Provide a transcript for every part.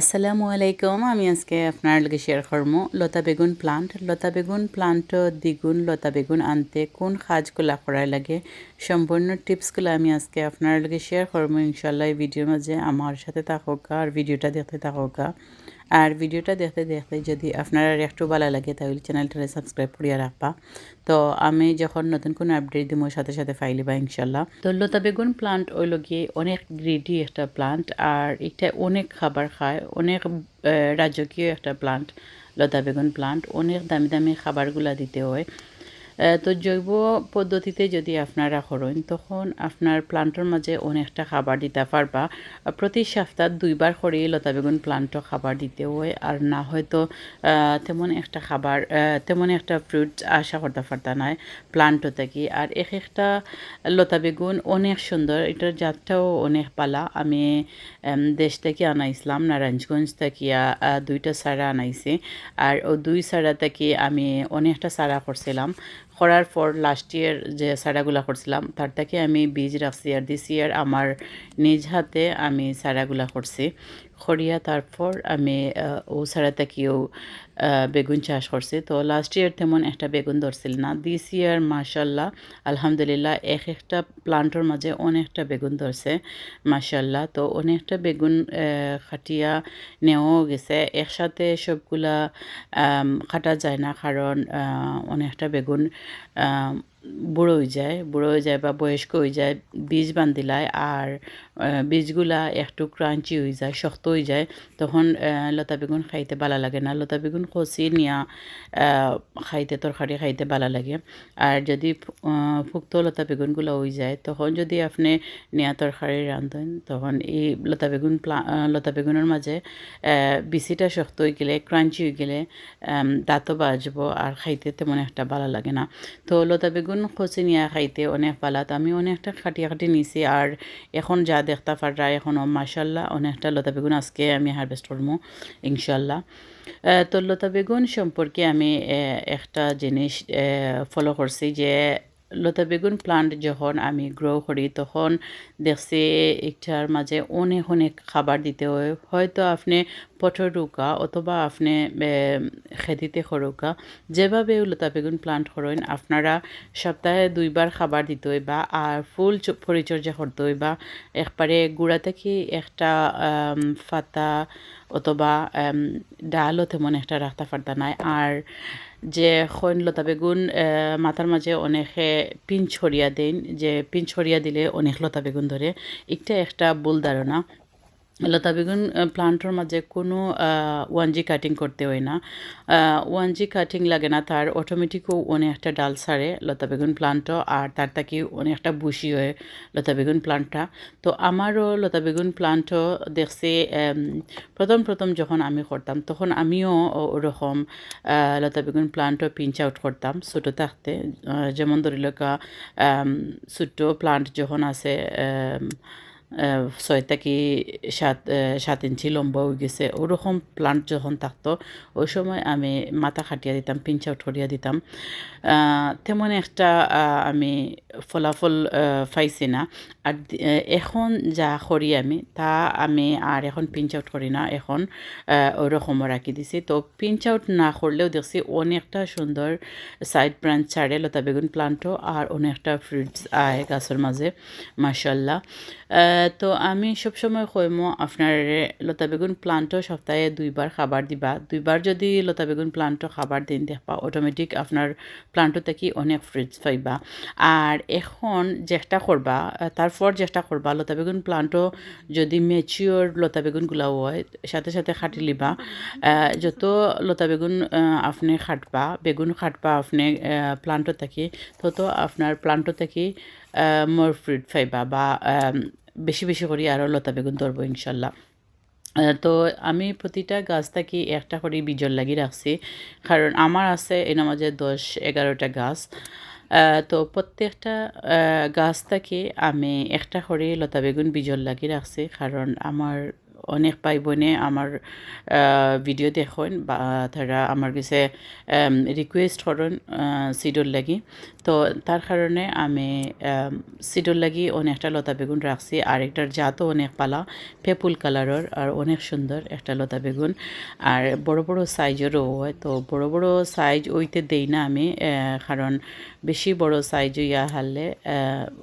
আসসালামু আলাইকুম। আমি আজকে আপনার লগে শেয়ার করব লতা বেগুন প্লান্ট লতা বেগুন প্লান্ট দ্বিগুণ লতা বেগুন আনতে কোন কাজগুলা করার লাগে সম্পূর্ণ টিপসগুলো আমি আজকে আপনার লগে শেয়ার করব। ইনশাল্লাহ এই ভিডিওর মাঝে আমার সাথে থাকুক আর ভিডিওটা দেখতে থাকুক আর ভিডিওটা দেখতে দেখতে যদি আপনারা একটু ভালো লাগে, তাহলে চ্যানেলটা সাবস্ক্রাইব করিয়া রাখবা। তো আমি যখন নতুন কোনো আপডেট দিব সাথে সাথে ফাইলি বা ইনশাল্লাহ তো লতা বেগুন প্লান্ট ওইল গিয়ে অনেক গ্রিডি একটা প্লান্ট আর এটা অনেক খাবার খায়, অনেক রাজকীয় একটা প্লান্ট লতা বেগুন প্লান্ট অনেক দামি দামি খাবারগুলা দিতে হয়। তো জৈব পদ্ধতিতে যদি আপনারা করেন, তখন আপনার প্লান্টের মাঝে অনেকটা খাবার দিতে পারবা। প্রতি সপ্তাহ দুইবার করে লতা বেগুন প্লান্টও খাবার দিতে হয়, আর না হয়তো তেমন একটা খাবার তেমন একটা ফ্রুট আশা করতে পারতা নাই প্লান্টও থেকে। আর এক একটা লতা বেগুন অনেক সুন্দর, এটার জাতটাও অনেক পালা। আমি দেশ থেকে আনাইছিলাম, নারায়ণগঞ্জ থেকে দুইটা সারা আনাইছি। আর ও দুই সারা থেকে আমি অনেকটা সারা করছিলাম। করার পর লাস্ট ইয়ার যে সারাগুলা করছিলাম, তার থেকে আমি বীজ রাখছি। আর দিস ইয়ার আমার নিজ হাতে আমি সারাগুলা করছি। খড়িয়া তারপর আমি ও থেকেও আহ, বেগুন চাষ করছি। তো লাস্ট ইয়ার তেমন একটা বেগুন ধরছিল না। দিস ইয়ার মাশাল্লাহ আলহামদুলিল্লাহ এক একটা প্লান্টর মাঝে অনেকটা বেগুন ধরছে মাশাল্লাহ। তো অনেকটা বেগুন খাটিয়া নেওয়াও গেছে। একসাথে সবগুলা কাটা যায় না কারণ অনেকটা বেগুন বুড়ো হয়ে যায়, বুড়ো হয়ে যায় বা বয়স্ক হয়ে যায়, বীজ বান্ধিলায় আর বীজগুলা একটু ক্রাঞ্চি হয়ে যায়, শক্ত হয়ে যায়, তখন লতা বেগুন খাইতে ভালো লাগে না। লতা বেগুন কচি নিয়া খাইতে, তরকারি খাইতে ভালো লাগে। আর যদি ফুক্ত লতা বেগুনগুলো হয়ে যায়, তখন যদি আপনি নিয়া তরকারি রাঁধেন, তখন এই লতা বেগুন লতা বেগুনের মাঝে বিচিটা শক্ত হয়ে গেলে, ক্রাঞ্চি হয়ে গেলে দাঁতও বাজবো আর খাইতে তেমন একটা ভালো লাগে না। তো লতা বেগুন কচি নিয়ে খাইতে অনেক পালাত। তো আমি অনেকটা খাটি খাটি নিছি আর এখন যা দেখতে পারা এখনও মাসাল্লাহ অনেকটা লতা বেগুন আজকে আমি হারভেস্ট করব ইনশাল্লাহ। তো লতা বেগুন সম্পর্কে আমি একটা জিনিস ফলো করছি যে লতা বেগুন প্লান্ট যখন আমি গ্রো করি, তখন দেখছি একটার মাঝে অনেক অনেক খাবার দিতে হয়। হয়তো আপনি পটর রুকা অথবা আপনি খেতিতে খরুকা যেভাবে লতা বেগুন প্লান্ট করেন আপনারা সপ্তাহে দুইবার খাবার দিতে হয় বা আর ফুল পরিচর্যা করতে হয় বা, একবারে গুঁড়া থেকে একটা ফাতা অথবা ডালও তেমন একটা রাখতে পারতা নাই। আর যে খৈন লতা বেগুন মাথার মাঝে অনেকে পিন ছড়িয়া দেন, যে পিন ছড়িয়া দিলে অনেক লতা বেগুন ধরে। একটা একটা ভুল ধারণা। লতা বেগুন প্লান্টের মাঝে কোনো ওয়ান জি কাটিং করতে হয় না। ওয়ান জি কাটিং লাগে না, তার অটোমেটিকও অনেকটা ডাল সারে লতা বেগুন প্লান্টও আর তার থেকে অনেকটা বুশি হয় লতা বেগুন প্লান্টটা তো আমারও লতা বেগুন প্লান্টও দেখছি প্রথম প্রথম যখন আমি করতাম, তখন আমিও ওরকম লতা বেগুন প্লান্টও পিঞ্চ আউট করতাম ছোটো থাকতে। যেমন ধরি লোকা ছোটো প্লান্ট যখন আছে এম, কি সাত সাত ইঞ্চি লম্বা হয়ে গেছে। ওরকম প্লান্ট যখন থাকতো ওই সময় আমি মাথা খাটিয়ে দিতাম পিঞ্চ আউট করিয়া দিতাম। তেমন একটা আমি ফলাফল পাইছি না। আর এখন যা করি আমি তা আমি আর এখন পিঞ্চ আউট করি না এখন ওরকমও রাখি দিছি। তো পিঞ্চ আউট না করলেও দেখছি অনেকটা সুন্দর সাইড ব্রাঞ্চ ছাড়ে লতা বেগুন প্লান্টও আর অনেকটা ফ্রুটস আয় গাছের মাঝে মাসাল্লাহ তো আমি সবসময় কইমো আপনার লতা বেগুন প্লান্টও সপ্তাহে দুইবার খাবার দিবা। দুইবার যদি লতা বেগুন প্লান্টও খাবার দিন দেখবা অটোমেটিক আপনার প্লান্টও থেকে অনেক ফ্রুটস পাইবা। আর এখন যেটা করবা আহ, তারপর চেষ্টা করবা। লতা বেগুন প্লান্টও যদি মেচিওর লতা বেগুনগুলা হয়, সাথে সাথে খাটি লিবা। যত লতা বেগুন আপনি খাটবা, বেগুন খাটবা আপনি প্লান্টও থাকি, তত আপনার প্লান্টও থাকি মোর ফ্রুট ফাইবা বা বেশি বেশি করে আরও লতা বেগুন ধরবো ইনশাল্লাহ। তো আমি প্রতিটা গাছ থাকি একটা করে বীজল লাগি রাখছি। কারণ আমার আছে এর দশ এগারোটা গাছ। তো প্রত্যেকটা গাছ থেকে আমি একটা করে লতা বেগুন বিজল লাগিয়ে রাখছি। কারণ আমার অনেক পাই বোনে আমার ভিডিও দেখুন বা তারা আমার কাছে রিকোয়েস্ট করেন সিডর লাগি। তো তার কারণে আমি সিডর লাগি অনেকটা লতা বেগুন রাখছি আর একটার জাতও অনেক পালা পেপুল কালারের আর অনেক সুন্দর একটা লতা বেগুন। আর বড় বড় সাইজেরও হয়। তো বড় বড় সাইজ ওইতে দেই না আমি কারণ বেশি বড় সাইজ ইয়া হারলে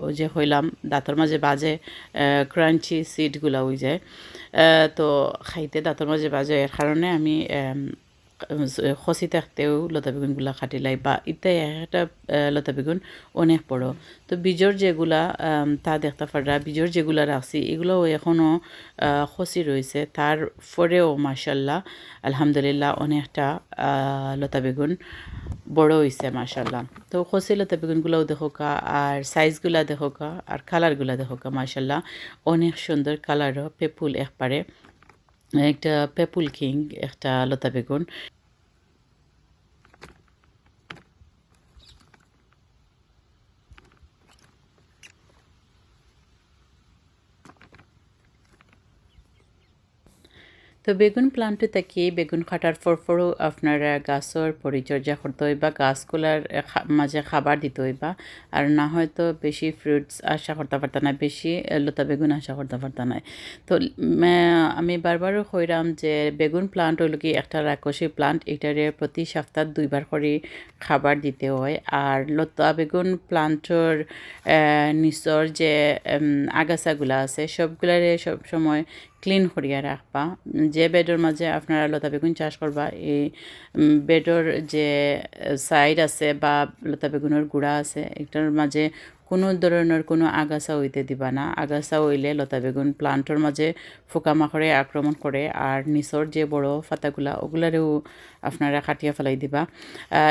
ওই যে হইলাম দাঁতর মাঝে বাজে ক্রাঞ্চি সিডগুলো ওই যায় তো খাইতে দাঁতর মাঝে বাজে এর কারণে আমি খসি থাকতেও লতা বেগুনগুলা খাটি লাই বা ইতে একটা লতা বেগুন অনেক বড়। তো বীজর যেগুলা তা দেখতে পারা বীজর যেগুলা রাখছি, এগুলোও এখনও খসি রয়েছে। তার পরেও মাসাল্লাহ আলহামদুলিল্লাহ অনেকটা লতা বেগুন বড় হয়েছে মাসাল্লাহ তো খসি লতা বেগুনগুলোও দেখোকা আর সাইজগুলা দেখোকা আর কালারগুলা দেখোকা মাসাল্লাহ অনেক সুন্দর কালারও, পেপুল একবারে। একটা পেপুল কিং, একটা লতা বেগুন তো বেগুন প্লান্টে থাকি বেগুন কাটার পরপরও আপনারা গাছর পরিচর্যা করতে হইবা গাছগুলার মাঝে খাবার দিতে হইবা আর না হয়তো বেশি ফ্রুটস আশা করতে পারত না, বেশি লতা বেগুন আশা করতে পারত না। তো আমি বারবারও কইরাম যে বেগুন প্লান্ট হইল কি একটা রাকসী প্লান্ট এটারে প্রতি সপ্তাহ দুইবার করে খাবার দিতে হয়। আর লতা বেগুন প্লান্টর নিচর যে আগাছাগুলা আছে, সবগুলারে সবসময় ক্লিন করিয়া রাখবা। যে বেডর মাঝে আপনারা লতা বেগুন চাষ করবা, এই বেডর যে সাইড আছে বা লতা বেগুনের গুঁড়া আছে, এটার মাঝে কোনো ধরনের কোনো আগাছা হইতে দিবা না। আগাছা হইলে লতা বেগুন প্লান্টর মাঝে পোকামাকড়ে আক্রমণ করে আর নিচর যে বড় ফাতাগুলা, ওগুলারেও আপনারা খাটিয়া ফেলাই দিবা।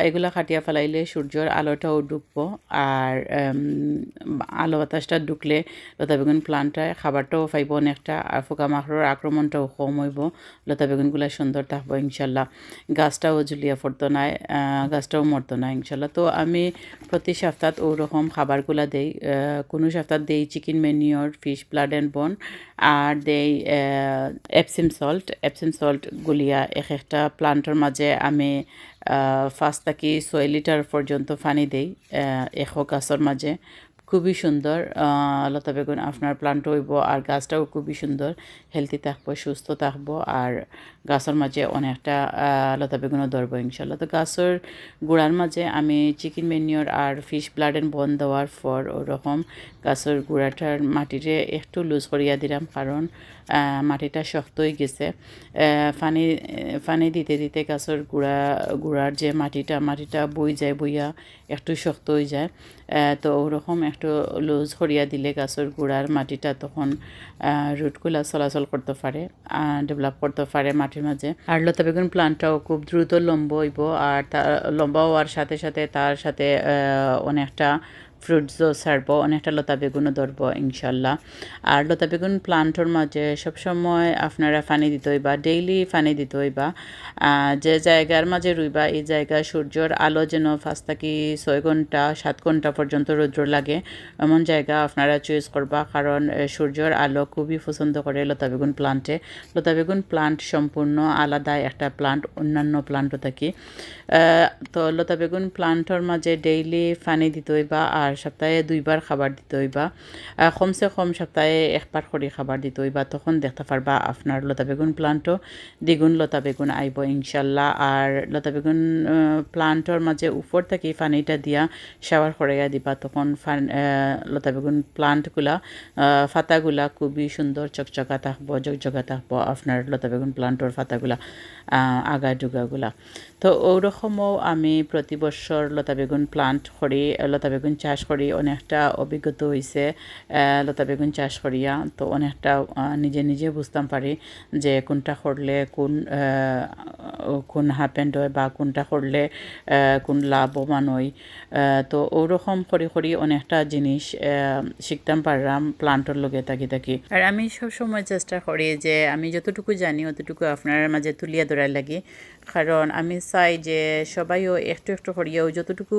এগুলা খাটিয়া ফেলাইলে সূর্যর আলোটাও ঢুকবো আর আলো বাতাসটা ঢুকলে লতা বেগুন প্লান্টটা খাবারটাও পাইব অনেকটা আর পোকামাকড়ের আক্রমণটাও কম হইব। লতা বেগুনগুলা সুন্দর থাকব ইনশাল্লাহ। গাছটাও ঝুলিয়া পড়তো না গাছটাও মরতো না ইনশাল্লাহ। তো আমি প্রতি সপ্তাহ ওরকম খাবারগুলা দেই কোনো সপ্তাহ দেই chicken manure fish blood and bone আর দেই এপসিম সল্ট এপসিম সল্ট গুলিয়া এক একটা প্লান্টর মাঝে আমি ফার্স্ট থাকি ছয় লিটার পর্যন্ত পানি দেই এশ গাছর মাঝে। খুবই সুন্দর। লতা বেগুন আপনার প্লান্ট হইব আর গাছটাও খুবই সুন্দর। হেলদি থাকব, সুস্থ থাকব আর গাছের মাঝে অনেকটা লতা বেগুনও ধরবো ইনশাল্লাহ। তো গাছের গোড়ার মাঝে আমি চিকেন মেনিওর আর ফিশ ব্লাড এন্ড বন দেওয়ার পর ওরকম গাছের গুঁড়াটার মাটিরে একটু লুজ করিয়া দিলাম কারণ মাটিটা শক্ত হয়ে গেছে। পানি পানি দিতে দিতে গাছের গুঁড়া, গুঁড়ার যে মাটিটা মাটিটা বই যায়, বইয়া একটু শক্ত হয়ে যায়। তো ওরকম একটু লুজ হরিয়া দিলে গাছের গুড়ার মাটিটা তখন রুটগুলা চলাচল করতে পারে ডেভেলপ করতে পারে মাটির মাঝে। আর লতা বেগুন প্লান্টটাও খুব দ্রুত লম্ব হইব, আর তার লম্বা হওয়ার সাথে সাথে তার সাথে অনেকটা ফ্রুটসও ছাড়ব, অনেকটা লতা বেগুনও ধরব, ইনশাল্লাহ। আর লতা বেগুন প্লান্টর মাঝে সবসময় আপনারা পানি দিতে হইবা ডেইলি পানি দিতে হইবা। যে জায়গার মাঝে রুইবা, এই জায়গায় সূর্যর আলো যেন ফার্স্ট থাকি ছয় ঘণ্টা, সাত ঘণ্টা পর্যন্ত রৌদ্র লাগে, এমন জায়গা আপনারা চয়েস করবা। কারণ সূর্যর আলো খুবই পছন্দ করে লতা বেগুন প্লান্টে লতা বেগুন প্লান্ট সম্পূর্ণ আলাদা একটা প্লান্ট অন্যান্য প্লান্টও থাকি। তো লতা বেগুন প্লান্টর মাঝে ডেইলি পানি দিতে হইবা, আর সপ্তাহে দুইবার খাবার দিতে হইবা। কমসে কম সপ্তাহে একবার করে খাবার দিতে হইবা। তখন দেখতে পারবা আপনার লতা বেগুন প্লান্টও দ্বিগুণ লতা বেগুন আইব ইনশাল্লাহ। আর লতা বেগুন প্লান্টর মাঝে উপর থেকে পানিটা দিয়া শাওয়ার করাইয়া দিবা। তখন লতা বেগুন প্লান্টগুলা ফাতাগুলা খুবই সুন্দর চকচকা থাকব জকজকা থাকব আপনার লতা বেগুন প্লান্টর ফাতাগুলা আগা ডুগাগুলা তো ওরকমও আমি প্রতি বছর লতা বেগুন প্লান্ট করি লতা বেগুন চাষ করি। অনেকটা অভিজ্ঞতা হয়েছে লতা বেগুন চাষ করিয়া। তো অনেকটা নিজে নিজে বুঝতাম পারি যে কোনটা করলে কোন কোন হ্যাপেন্ড হয় বা কোনটা করলে কোন লাভবান হয়। তো ওরকম করি করি অনেকটা জিনিস শিখতাম পারলাম প্লান্টর লগে থাকি থাকি। আর আমি সব সময় চেষ্টা করি যে আমি যতটুকু জানি, অতটুকু আপনার মাঝে তুলিয়া ধরার লাগে। কারণ আমি চাই যে সবাইও একটু একটু করিয়াও যতটুকু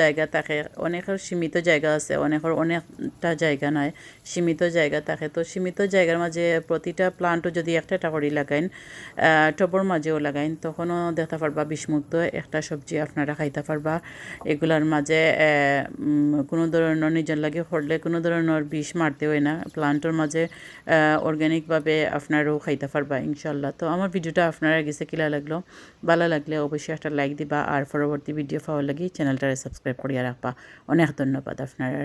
জায়গা থাকে, অনেকের সীমিত জায়গা আছে, অনেকের অনেকটা জায়গা নাই, সীমিত জায়গা থাকে। তো সীমিত জায়গার মাঝে প্রতিটা প্লান্টও যদি একটা একটা করে লাগাইন টবর মাঝেও লাগাইন, তখনও দেখতে পারবা বিষমুক্ত একটা সবজি আপনারা খাইতে পারবা। এগুলার মাঝে কোনো ধরনের নিজের লাগে করলে কোনো ধরনের বিষ মারতে হয় না। প্লান্টের মাঝে অর্গ্যানিকভাবে আপনারও খাইতে পারবা ইনশাল্লাহ। তো আমার ভিডিওটা আপনারা গেছে কিলা লাগল ভালো লাগলে অবশ্যই একটা লাইক দিবা আর পরবর্তী ভিডিও পাওয়ার লাগি চ্যানেলটারে সাবস্ক্রাইব করিয়া রাখবা। অনেক ধন্যবাদ আপনারা।